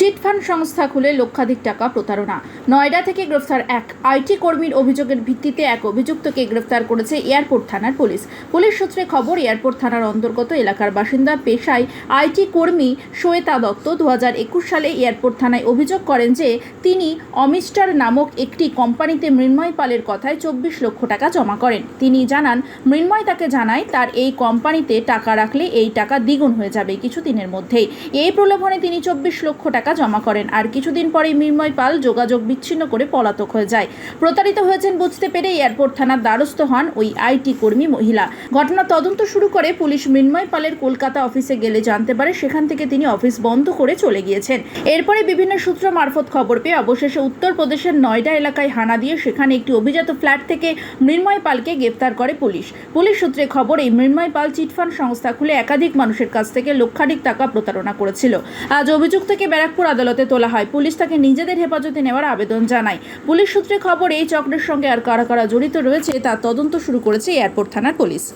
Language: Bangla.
চিটফান্ড সংস্থা খুলে লক্ষাধিক টাকা প্রতারণা। নয়ডা থেকে গ্রেফতার এক আইটি কর্মীর অভিযোগের ভিত্তিতে এক অভিযুক্তকে গ্রেফতার করেছে এয়ারপোর্ট থানার পুলিশ। পুলিশ সূত্রে খবর, এয়ারপোর্ট থানার অন্তর্গত এলাকার বাসিন্দা পেশায় আইটি কর্মী শ্বেতা দত্ত দু হাজার একুশ সালে এয়ারপোর্ট থানায় অভিযোগ করেন যে, তিনি অমিস্টার নামক একটি কোম্পানিতে মৃন্ময় পালের কথায় চব্বিশ লক্ষ টাকা জমা করেন। তিনি জানান, মৃন্ময় তাকে জানায়, তার এই কোম্পানিতে টাকা রাখলে এই টাকা দ্বিগুণ হয়ে যাবে কিছুদিনের মধ্যেই। এই প্রলোভনে তিনি চব্বিশ লক্ষ টাকা জমা করেন। আর কিছুদিন পরেই মৃন্ময় পাল যোগাযোগ বিচ্ছিন্ন করে পলাতক হয়ে যায়। প্রতারিত হয়েছেন বুঝতে পেরে এয়ারপোর্ট থানার দ্বারস্থ হন ওই আইটি কর্মী মহিলা। ঘটনা তদন্ত শুরু করে পুলিশ মৃন্ময় পালের কলকাতা অফিসে গেলে জানতে পারে সেখান থেকে তিনি অফিস বন্ধ করে চলে গিয়েছেন। এরপরে বিভিন্ন সূত্র মারফত খবর পেয়ে অবশেষে উত্তরপ্রদেশের নয়ডা এলাকায় হানা দিয়ে সেখানে একটি অভিজাত ফ্ল্যাট থেকে মৃন্ময় পালকে গ্রেপ্তার করে পুলিশ। পুলিশ সূত্রে খবর, এই মৃন্ময় পাল চিটফান্ড সংস্থা খুলে একাধিক মানুষের কাছ থেকে লক্ষাধিক টাকা প্রতারণা করেছিল। আজ অভিযুক্তকে ব্যারাকপুর আদালতে তোলা হয়। পুলিশ তাকে নিজেদের হেফাজতে নেওয়ার আবেদন জানায়। পুলিশ সূত্রে খবর, এই চক্রের সঙ্গে আর কারা কারা জড়িত রয়েছে তা তদন্ত শুরু করেছে এয়ারপোর্ট থানার পুলিশ।